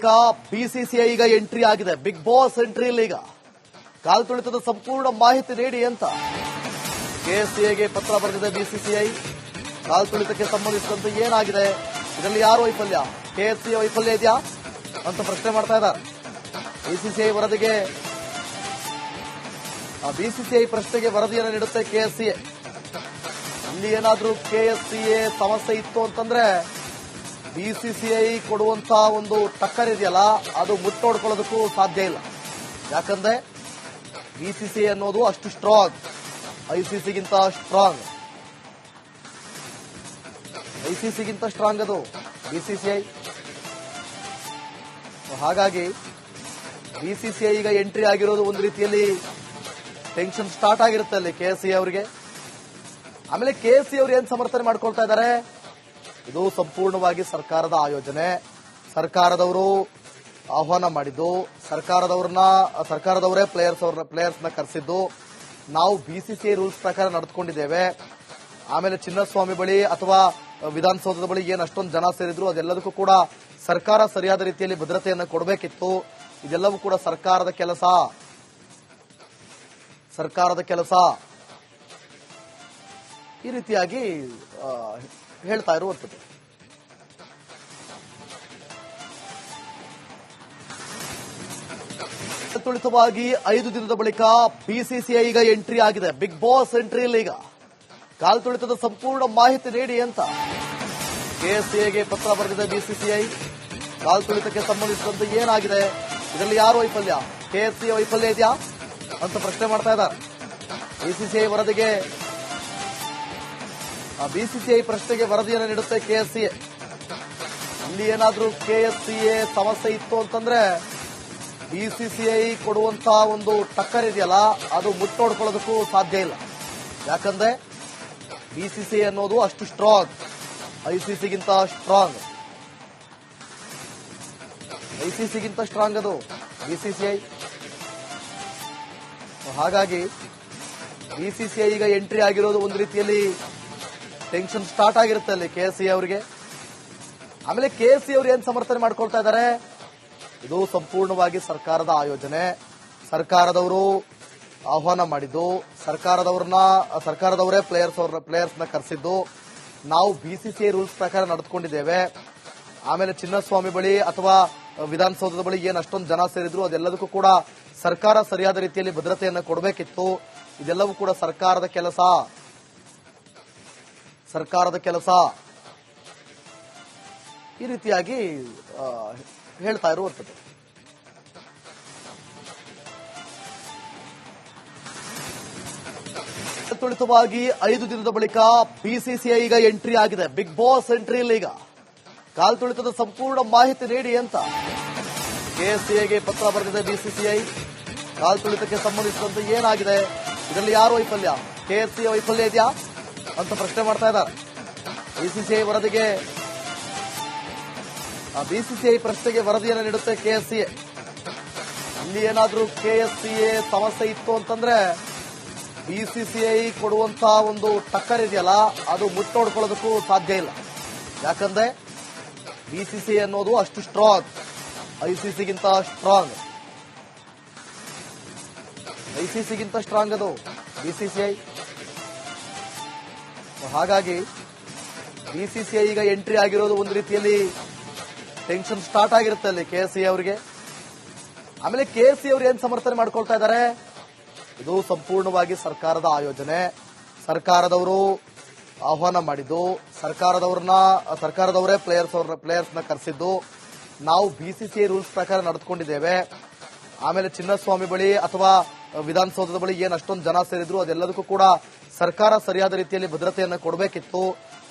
BCCI ಈಗ entry ಆಗಿದೆ. Big boss entry ಈಗ. ಕಾಲ್ ತುಳಿತದ ಸಂಪೂರ್ಣ ಮಾಹಿತಿ ನೀಡಿ ಅಂತ. ಕೆಎಸ್ಸಿಐಗೆ ಪತ್ರ ಬರೆದಿದೆ ಬಿಸಿಸಿಐ ಕಾಲ್ ತುಳಿತಕ್ಕೆ ಸಂಬಂಧಿಸಿದಂತೆ ಏನಾಗಿದೆ? ಇದರಲ್ಲಿ ಯಾರು ವೈಫಲ್ಯ? ಕೆಎಸ್ಸಿ ವೈಫಲ್ಯ ಇದೆಯಾ? ಅಂತ ಪ್ರಶ್ನೆ ಮಾಡ್ತಾ ಇದ್ದಾರೆ. ಬಿಸಿಸಿಐ ವರದಿಗೆ, ಆ ಬಿಸಿಸಿಐ ಪ್ರಶ್ನೆಗೆ ವರದಿಯನ್ನು ನೀಡುತ್ತೆ ಕೆಎಸ್ಸಿಎ ಇಲ್ಲಿ ಏನಾದರೂ ಕೆಎಸ್ಸಿಎ ಸಮಸ್ಯೆ ಇತ್ತು ಅಂತಂದ್ರೆ ಬಿಸಿಸಿಐ ಕೊಡುವಂತಹ ಒಂದು ಟಕ್ಕರ್ ಇದೆಯಲ್ಲ, ಅದು ಮುಟ್ಟೋಡ್ಕೊಳ್ಳೋದಕ್ಕೂ ಸಾಧ್ಯ ಇಲ್ಲ. ಯಾಕಂದ್ರೆ ಬಿಸಿಸಿಐ ಅನ್ನೋದು ಅಷ್ಟು ಸ್ಟ್ರಾಂಗ್ ಐಸಿಸಿಗಿಂತ ಸ್ಟ್ರಾಂಗ್ ಐಸಿಸಿಗಿಂತ ಸ್ಟ್ರಾಂಗ್ ಅದು ಬಿಸಿಸಿಐ ಹಾಗಾಗಿ ಬಿಸಿಸಿಐ ಈಗ ಎಂಟ್ರಿ ಆಗಿರೋದು ಒಂದು ರೀತಿಯಲ್ಲಿ ಟೆನ್ಷನ್ ಸ್ಟಾರ್ಟ್ ಆಗಿರುತ್ತೆ ಅಲ್ಲಿ ಕೆಎಸ್ಸಿ ಅವರಿಗೆ. ಆಮೇಲೆ ಕೆಎಸ್ಸಿ ಅವರು ಏನ್ ಸಮರ್ಥನೆ ಮಾಡ್ಕೊಳ್ತಾ ಇದ್ದಾರೆ? ಇದು ಸಂಪೂರ್ಣವಾಗಿ ಸರ್ಕಾರದ ಆಯೋಜನೆ. ಸರ್ಕಾರದವರು ಆಹ್ವಾನ ಮಾಡಿದ್ದು, ಸರ್ಕಾರದವ್ರನ್ನ, ಸರ್ಕಾರದವರೇ ಪ್ಲೇಯರ್ಸ್ ಅವ್ರ ಪ್ಲೇಯರ್ಸ್ನ ಕರೆಸಿದ್ದು. ನಾವು ಬಿಸಿಸಿಐ ರೂಲ್ಸ್ ಪ್ರಕಾರ ನಡೆದುಕೊಂಡಿದ್ದೇವೆ ಆಮೇಲೆ ಚಿನ್ನಸ್ವಾಮಿ ಬಳಿ ಅಥವಾ ವಿಧಾನಸೌಧದ ಬಳಿ ಏನ್ ಅಷ್ಟೊಂದು ಜನ ಸೇರಿದ್ರು, ಅದೆಲ್ಲದಕ್ಕೂ ಕೂಡ ಸರ್ಕಾರ ಸರಿಯಾದ ರೀತಿಯಲ್ಲಿ ಭದ್ರತೆಯನ್ನು ಕೊಡಬೇಕಿತ್ತು. ಇದೆಲ್ಲವೂ ಕೂಡ ಸರ್ಕಾರದ ಕೆಲಸ. ಸರ್ಕಾರದ ಕೆಲಸ. ಈ ರೀತಿಯಾಗಿ ಹೇಳ್ತಾ ಇರುವಂಥದ್ದು. ತುಳಿತವಾಗಿ ಐದು ದಿನದ ಬಳಿಕ ಬಿಸಿಸಿಐ ಈಗ ಎಂಟ್ರಿ ಆಗಿದೆ. ಬಿಗ್ ಬಾಸ್ ಎಂಟ್ರಿ ಇಲ್ಲ ಈಗ. ಕಾಲ್ ತುಳಿತದ ಸಂಪೂರ್ಣ ಮಾಹಿತಿ ನೀಡಿ ಅಂತ. ಕೆಎಸ್ಸಿಐಗೆ ಪತ್ರ ಬರೆದಿದೆ ಬಿಸಿಸಿಐ ಕಾಲ್ ತುಳಿತಕ್ಕೆ ಸಂಬಂಧಿಸಿದಂತೆ ಏನಾಗಿದೆ? ಇದರಲ್ಲಿ ಯಾರು ವೈಫಲ್ಯ? ಕೆಎಸ್ಸಿ ವೈಫಲ್ಯ ಇದೆಯಾ? ಅಂತ ಪ್ರಶ್ನೆ ಮಾಡ್ತಾ ಇದ್ದಾರೆ. ಬಿಸಿಸಿಐ ವರದಿಗೆ ಬಿಸಿಸಿಐ ಪ್ರಶ್ನೆಗೆ ವರದಿಯನ್ನು ನೀಡುತ್ತೆ ಕೆಎಸ್ಸಿಎ ಇಲ್ಲಿ ಏನಾದರೂ ಕೆಎಸ್ಸಿಎ ಸಮಸ್ಯೆ ಇತ್ತು ಅಂತಂದ್ರೆ ಬಿಸಿಸಿಐ ಕೊಡುವಂತಹ ಒಂದು ಟಕ್ಕರ್ ಇದೆಯಲ್ಲ, ಅದು ಮುಟ್ಟೋಡ್ಕೊಳ್ಳೋದಕ್ಕೂ ಸಾಧ್ಯ ಇಲ್ಲ. ಯಾಕಂದ್ರೆ ಬಿಸಿಸಿಐ ಅನ್ನೋದು ಅಷ್ಟು ಸ್ಟ್ರಾಂಗ್ ಐಸಿಸಿಗಿಂತ ಸ್ಟ್ರಾಂಗ್ ಐಸಿಸಿಗಿಂತ ಸ್ಟ್ರಾಂಗ್ ಅದು ಬಿಸಿಸಿಐ ಹಾಗಾಗಿ ಬಿಸಿಸಿಐ ಈಗ ಎಂಟ್ರಿ ಆಗಿರೋದು ಒಂದು ರೀತಿಯಲ್ಲಿ ಟೆನ್ಷನ್ ಸ್ಟಾರ್ಟ್ ಆಗಿರುತ್ತೆ ಅಲ್ಲಿ ಕೆಎಸ್ಸಿ ಅವರಿಗೆ. ಆಮೇಲೆ ಕೆ ಸಿ ಅವರು ಏನ್ ಸಮರ್ಥನೆ ಮಾಡ್ಕೊಳ್ತಾ ಇದ್ದಾರೆ ಇದು ಸಂಪೂರ್ಣವಾಗಿ ಸರ್ಕಾರದ ಆಯೋಜನೆ. ಸರ್ಕಾರದವರು ಆಹ್ವಾನ ಮಾಡಿದ್ದು. ಸರ್ಕಾರದವ್ರನ್ನ, ಸರ್ಕಾರದವರೇ ಪ್ಲೇಯರ್ಸ್ ಅವ್ರ ಪ್ಲೇಯರ್ಸ್ನ ಕರೆಸಿದ್ದು. ನಾವು ಬಿಸಿಸಿಐ ರೂಲ್ಸ್ ಪ್ರಕಾರ ನಡೆದುಕೊಂಡಿದ್ದೇವೆ. ಆಮೇಲೆ ಚಿನ್ನಸ್ವಾಮಿ ಬಳಿ ಅಥವಾ ವಿಧಾನಸೌಧದ ಬಳಿ ಏನ್ ಅಷ್ಟೊಂದು ಜನ ಸೇರಿದ್ರು, ಅದೆಲ್ಲದಕ್ಕೂ ಕೂಡ ಸರ್ಕಾರ ಸರಿಯಾದ ರೀತಿಯಲ್ಲಿ ಭದ್ರತೆಯನ್ನು ಕೊಡಬೇಕಿತ್ತು. ಇದೆಲ್ಲವೂ ಕೂಡ ಸರ್ಕಾರದ ಕೆಲಸ. ಸರ್ಕಾರದ ಕೆಲಸ. ಈ ರೀತಿಯಾಗಿ ಹೇಳ್ತಾ ಇರುವಂಥದ್ದು ತುಳಿತವಾಗಿ ಐದು ದಿನದ ಬಳಿಕ ಬಿಸಿಸಿಐ ಈಗ ಎಂಟ್ರಿ ಆಗಿದೆ. ಬಿಗ್ ಬಾಸ್ ಎಂಟ್ರಿ ಇಲ್ಲ ಈಗ. ಕಾಲ್ ತುಳಿತದ ಸಂಪೂರ್ಣ ಮಾಹಿತಿ ನೀಡಿ ಅಂತ. ಕೆಎಸ್ಸಿಐಗೆ ಪತ್ರ ಬರೆದಿದೆ ಬಿಸಿಸಿಐ ಕಾಲ್ ತುಳಿತಕ್ಕೆ ಸಂಬಂಧಿಸಿದಂತೆ ಏನಾಗಿದೆ? ಇದರಲ್ಲಿ ಯಾರು ವೈಫಲ್ಯ? ಕೆಎಸ್ಸಿ ವೈಫಲ್ಯ ಇದೆಯಾ? ಅಂತ ಪ್ರಶ್ನೆ ಮಾಡ್ತಾ ಇದ್ದಾರೆ. ಬಿಸಿಸಿಐ ವರದಿಗೆ ಬಿಸಿಸಿಐ ಪ್ರಶ್ನೆಗೆ ವರದಿಯನ್ನು ನೀಡುತ್ತೆ ಕೆಎಸ್ಸಿಎ ಇಲ್ಲಿ ಏನಾದ್ರೂ ಕೆಎಸ್ಸಿಎ ಸಮಸ್ಯೆ ಇತ್ತು ಅಂತಂದ್ರೆ ಬಿಸಿಸಿಐ ಕೊಡುವಂತ ಒಂದು ಟಕ್ಕರ್ ಇದೆಯಲ್ಲ, ಅದು ಮುಟ್ಟೋಡ್ಕೊಳ್ಳೋದಕ್ಕೂ ಸಾಧ್ಯ ಇಲ್ಲ. ಯಾಕಂದ್ರೆ ಬಿಸಿಸಿಐ ಅನ್ನೋದು ಅಷ್ಟು ಸ್ಟ್ರಾಂಗ್ ಐಸಿಸಿಗಿಂತ ಸ್ಟ್ರಾಂಗ್ ಐಸಿಸಿಗಿಂತ ಸ್ಟ್ರಾಂಗ್ ಅದು ಬಿಸಿಸಿಐ ಹಾಗಾಗಿ ಬಿಸಿಸಿಐ ಈಗ ಎಂಟ್ರಿ ಆಗಿರೋದು ಒಂದು ರೀತಿಯಲ್ಲಿ ಟೆನ್ಷನ್ ಸ್ಟಾರ್ಟ್ ಆಗಿರುತ್ತೆ ಅಲ್ಲಿ ಕೆ ಸಿ ಅವರಿಗೆ. ಆಮೇಲೆ ಕೆ ಸಿ ಅವರು ಏನ್ ಸಮರ್ಥನೆ ಮಾಡ್ಕೊಳ್ತಾ ಇದ್ದಾರೆ? ಇದು ಸಂಪೂರ್ಣವಾಗಿ ಸರ್ಕಾರದ ಆಯೋಜನೆ. ಸರ್ಕಾರದವರು ಆಹ್ವಾನ ಮಾಡಿದ್ದು, ಸರ್ಕಾರದವ್ರನ್ನ, ಸರ್ಕಾರದವರೇ ಪ್ಲೇಯರ್ಸ್ ಅವ್ರ ಪ್ಲೇಯರ್ಸ್ನ ಕರೆಸಿದ್ದು. ನಾವು ಬಿಸಿಸಿಐ ರೂಲ್ಸ್ ಪ್ರಕಾರ ನಡೆದುಕೊಂಡಿದ್ದೇವೆ. ಆಮೇಲೆ ಚಿನ್ನಸ್ವಾಮಿ ಬಳಿ ಅಥವಾ ವಿಧಾನಸೌಧದ ಬಳಿ ಏನ್ ಅಷ್ಟೊಂದು ಜನ ಸೇರಿದ್ರು, ಅದೆಲ್ಲದಕ್ಕೂ ಕೂಡ ಸರ್ಕಾರ ಸರಿಯಾದ ರೀತಿಯಲ್ಲಿ ಭದ್ರತೆಯನ್ನು ಕೊಡಬೇಕಿತ್ತು.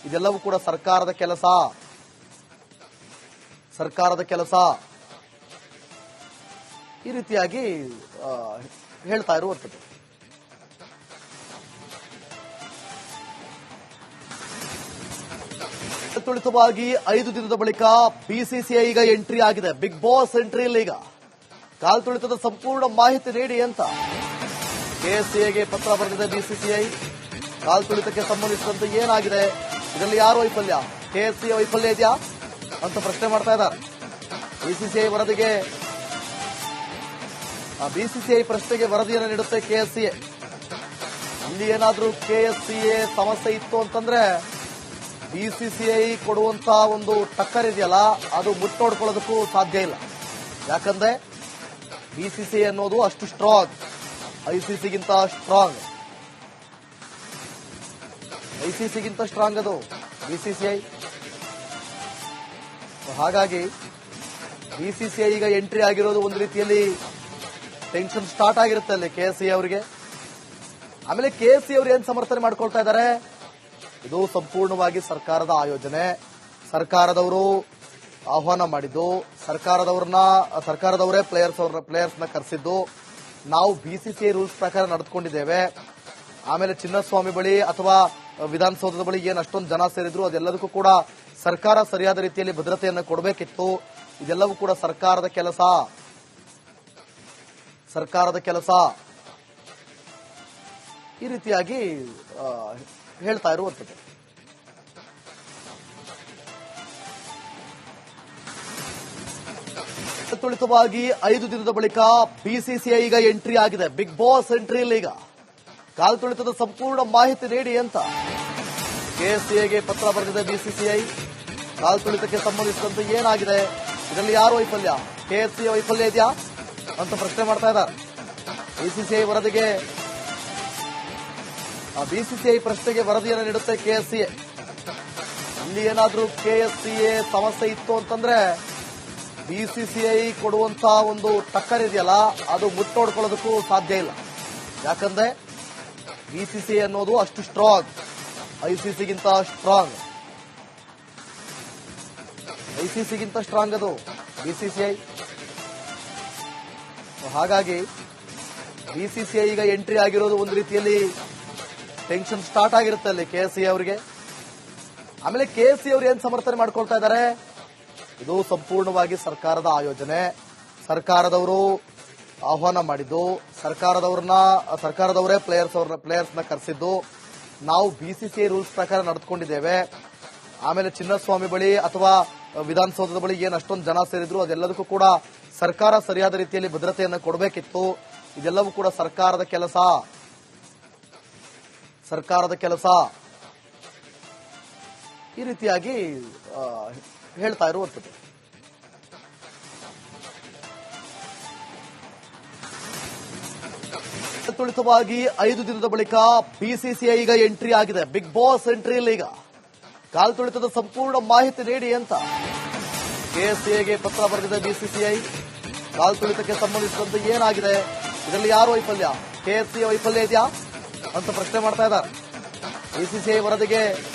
ಇದೆಲ್ಲವೂ ಕೂಡ ಸರ್ಕಾರದ ಕೆಲಸ. ಸರ್ಕಾರದ ಕೆಲಸ. ಈ ರೀತಿಯಾಗಿ ಹೇಳ್ತಾ ಇರುವಂಥದ್ದು. ತುಳಿತವಾಗಿ ಐದು ದಿನದ ಬಳಿಕ ಬಿಸಿಸಿಐ ಈಗ ಎಂಟ್ರಿ ಆಗಿದೆ. ಬಿಗ್ ಬಾಸ್ ಎಂಟ್ರಿ ಈಗ. ಕಾಲ್ ತುಳಿತದ ಸಂಪೂರ್ಣ ಮಾಹಿತಿ ನೀಡಿ ಅಂತ. ಕೆಎಸ್ಸಿಐಗೆ ಪತ್ರ ಬರೆದಿದೆ ಬಿಸಿಸಿಐ. ಕಾಲ್ ತುಳಿತಕ್ಕೆ ಸಂಬಂಧಿಸಿದಂತೆ ಏನಾಗಿದೆ? ಇದರಲ್ಲಿ ಯಾರು ವೈಫಲ್ಯ? ಕೆಎಸ್ಸಿ ವೈಫಲ್ಯ ಇದೆಯಾ? ಅಂತ ಪ್ರಶ್ನೆ ಮಾಡ್ತಾ ಇದ್ದಾರೆ. ಬಿಸಿಸಿಐ ವರದಿಗೆ ಬಿಸಿಸಿಐ ಪ್ರಶ್ನೆಗೆ ವರದಿಯನ್ನು ನೀಡುತ್ತೆ ಕೆಎಸ್ಸಿಎ ಇಲ್ಲಿ ಏನಾದರೂ ಕೆಎಸ್ಸಿಎ ಸಮಸ್ಯೆ ಇತ್ತು ಅಂತಂದ್ರೆ ಬಿಸಿಸಿಐ ಕೊಡುವಂತಹ ಒಂದು ಟಕ್ಕರ್ ಇದೆಯಲ್ಲ, ಅದು ಮುಟ್ಟೋಡ್ಕೊಳ್ಳೋದಕ್ಕೂ ಸಾಧ್ಯ ಇಲ್ಲ. ಯಾಕಂದ್ರೆ ಬಿಸಿಸಿಐ ಅನ್ನೋದು ಅಷ್ಟು ಸ್ಟ್ರಾಂಗ್ ಐಸಿಸಿಗಿಂತ ಸ್ಟ್ರಾಂಗ್ ಐಸಿಸಿಗಿಂತ ಸ್ಟ್ರಾಂಗ್ ಅದು. ಬಿಸಿಸಿಐ ಹಾಗಾಗಿ ಬಿಸಿಸಿಐ ಈಗ ಎಂಟ್ರಿ ಆಗಿರೋದು ಒಂದು ರೀತಿಯಲ್ಲಿ ಟೆನ್ಷನ್ ಸ್ಟಾರ್ಟ್ ಆಗಿರುತ್ತೆ ಅಲ್ಲಿ ಕೆ ಸಿ ಅವರಿಗೆ. ಆಮೇಲೆ ಕೆ ಸಿ ಅವರು ಏನ್ ಸಮರ್ಥನೆ ಮಾಡ್ಕೊಳ್ತಾ ಇದ್ದಾರೆ ಇದು ಸಂಪೂರ್ಣವಾಗಿ ಸರ್ಕಾರದ ಆಯೋಜನೆ. ಸರ್ಕಾರದವರು ಆಹ್ವಾನ ಮಾಡಿದ್ದು. ಸರ್ಕಾರದವ್ರನ್ನ, ಸರ್ಕಾರದವರೇ ಪ್ಲೇಯರ್ಸ್ ಅವ್ರ ಪ್ಲೇಯರ್ಸ್ನ ಕರೆಸಿದ್ದು. ನಾವು ಬಿಸಿಸಿಐ ರೂಲ್ಸ್ ಪ್ರಕಾರ ನಡೆದುಕೊಂಡಿದ್ದೇವೆ. ಆಮೇಲೆ ಚಿನ್ನಸ್ವಾಮಿ ಬಳಿ ಅಥವಾ ವಿಧಾನಸೌಧದ ಬಳಿ ಏನ್ ಅಷ್ಟೊಂದು ಜನ ಸೇರಿದ್ರು, ಅದೆಲ್ಲದಕ್ಕೂ ಕೂಡ ಸರ್ಕಾರ ಸರಿಯಾದ ರೀತಿಯಲ್ಲಿ ಭದ್ರತೆಯನ್ನು ಕೊಡಬೇಕಿತ್ತು. ಇದೆಲ್ಲವೂ ಕೂಡ ಸರ್ಕಾರದ ಕೆಲಸ. ಸರ್ಕಾರದ ಕೆಲಸ. ಈ ರೀತಿಯಾಗಿ ಹೇಳ್ತಾ ಇರುವಂಥದ್ದು. ತುಳಿತವಾಗಿ ಐದು ದಿನದ ಬಳಿಕ ಬಿಸಿಸಿಐ ಈಗ ಎಂಟ್ರಿ ಆಗಿದೆ. ಬಿಗ್ ಬಾಸ್ ಎಂಟ್ರಿ ಇಲ್ಲ ಈಗ. ಕಾಲ್ ತುಳಿತದ ಸಂಪೂರ್ಣ ಮಾಹಿತಿ ನೀಡಿ ಅಂತ. ಕೆಎಸ್ಸಿಐಗೆ ಪತ್ರ ಬರೆದಿದೆ ಬಿಸಿಸಿಐ. ಕಾಲ್ ತುಳಿತಕ್ಕೆ ಸಂಬಂಧಿಸಿದಂತೆ ಏನಾಗಿದೆ? ಇದರಲ್ಲಿ ಯಾರು ವೈಫಲ್ಯ? ಕೆಎಸ್ಸಿಯ ವೈಫಲ್ಯ ಇದೆಯಾ? ಅಂತ ಪ್ರಶ್ನೆ ಮಾಡ್ತಾ ಇದ್ದಾರೆ. ಬಿಸಿಸಿಐ ವರದಿಗೆ ಬಿಸಿಸಿಐ ಪ್ರಶ್ನೆಗೆ ವರದಿಯನ್ನು ನೀಡುತ್ತೆ ಕೆಎಸ್ಸಿಎ. ಇಲ್ಲಿ ಏನಾದರೂ ಕೆಎಸ್ಸಿಎ ಸಮಸ್ಯೆ ಇತ್ತು ಅಂತಂದ್ರೆ ಬಿಸಿಸಿಐ ಕೊಡುವಂತಹ ಒಂದು ಟಕ್ಕರ್ ಇದೆಯಲ್ಲ, ಅದು ಮುಟ್ಟೋಡ್ಕೊಳ್ಳೋದಕ್ಕೂ ಸಾಧ್ಯ ಇಲ್ಲ. ಯಾಕಂದ್ರೆ ಬಿಸಿಸಿಐ ಅನ್ನೋದು ಅಷ್ಟು ಸ್ಟ್ರಾಂಗ್ ಐಸಿಸಿಗಿಂತ ಸ್ಟ್ರಾಂಗ್ ಐಸಿಸಿಗಿಂತ ಸ್ಟ್ರಾಂಗ್ ಅದು. ಬಿಸಿಸಿಐ ಹಾಗಾಗಿ ಬಿಸಿಸಿಐ ಈಗ ಎಂಟ್ರಿ ಆಗಿರೋದು ಒಂದು ರೀತಿಯಲ್ಲಿ ಟೆನ್ಷನ್ ಸ್ಟಾರ್ಟ್ ಆಗಿರುತ್ತೆ ಅಲ್ಲಿ ಕೆ ಸಿ ಅವರಿಗೆ. ಆಮೇಲೆ ಕೆ ಸಿ ಅವರು ಏನ್ ಸಮರ್ಥನೆ ಮಾಡ್ಕೊಳ್ತಾ ಇದ್ದಾರೆ? ಇದು ಸಂಪೂರ್ಣವಾಗಿ ಸರ್ಕಾರದ ಆಯೋಜನೆ. ಸರ್ಕಾರದವರು ಆಹ್ವಾನ ಮಾಡಿದ್ದು, ಸರ್ಕಾರದವ್ರನ್ನ, ಸರ್ಕಾರದವರೇ ಪ್ಲೇಯರ್ಸ್ ಅವ್ರನ್ನ ಪ್ಲೇಯರ್ಸ್ನ ಕರೆಸಿದ್ದು. ನಾವು ಬಿಸಿಸಿಐ ರೂಲ್ಸ್ ಪ್ರಕಾರ ನಡೆದುಕೊಂಡಿದ್ದೇವೆ ಆಮೇಲೆ ಚಿನ್ನಸ್ವಾಮಿ ಬಳಿ ಅಥವಾ ವಿಧಾನಸೌಧದ ಬಳಿ ಏನ್ ಅಷ್ಟೊಂದು ಜನ ಸೇರಿದ್ರು, ಅದೆಲ್ಲದಕ್ಕೂ ಕೂಡ ಸರ್ಕಾರ ಸರಿಯಾದ ರೀತಿಯಲ್ಲಿ ಭದ್ರತೆಯನ್ನು ಕೊಡಬೇಕಿತ್ತು. ಇದೆಲ್ಲವೂ ಕೂಡ ಸರ್ಕಾರದ ಕೆಲಸ. ಸರ್ಕಾರದ ಕೆಲಸ. ಈ ರೀತಿಯಾಗಿ ಹೇಳ್ತಾ ಇರುವಂಥದ್ದು. ತುಳಿತವಾಗಿ ಐದು ದಿನದ ಬಳಿಕ ಬಿಸಿಸಿಐ ಈಗ ಎಂಟ್ರಿ ಆಗಿದೆ. ಬಿಗ್ ಬಾಸ್ ಎಂಟ್ರಿ ಇಲ್ಲ ಈಗ. ಕಾಲ್ ತುಳಿತದ ಸಂಪೂರ್ಣ ಮಾಹಿತಿ ನೀಡಿ ಅಂತ. ಕೆಎಸ್ಸಿಐಗೆ ಪತ್ರ ಬರೆದಿದೆ ಬಿಸಿಸಿಐ ಕಾಲ್ ತುಳಿತಕ್ಕೆ ಸಂಬಂಧಿಸಿದಂತೆ ಏನಾಗಿದೆ? ಇದರಲ್ಲಿ ಯಾರು ವೈಫಲ್ಯ? ಕೆಎಸ್ಸಿ ವೈಫಲ್ಯ ಇದೆಯಾ? ಅಂತ ಪ್ರಶ್ನೆ ಮಾಡ್ತಾ ಇದ್ದಾರೆ. ಬಿಸಿಸಿಐ ವರದಿಗೆ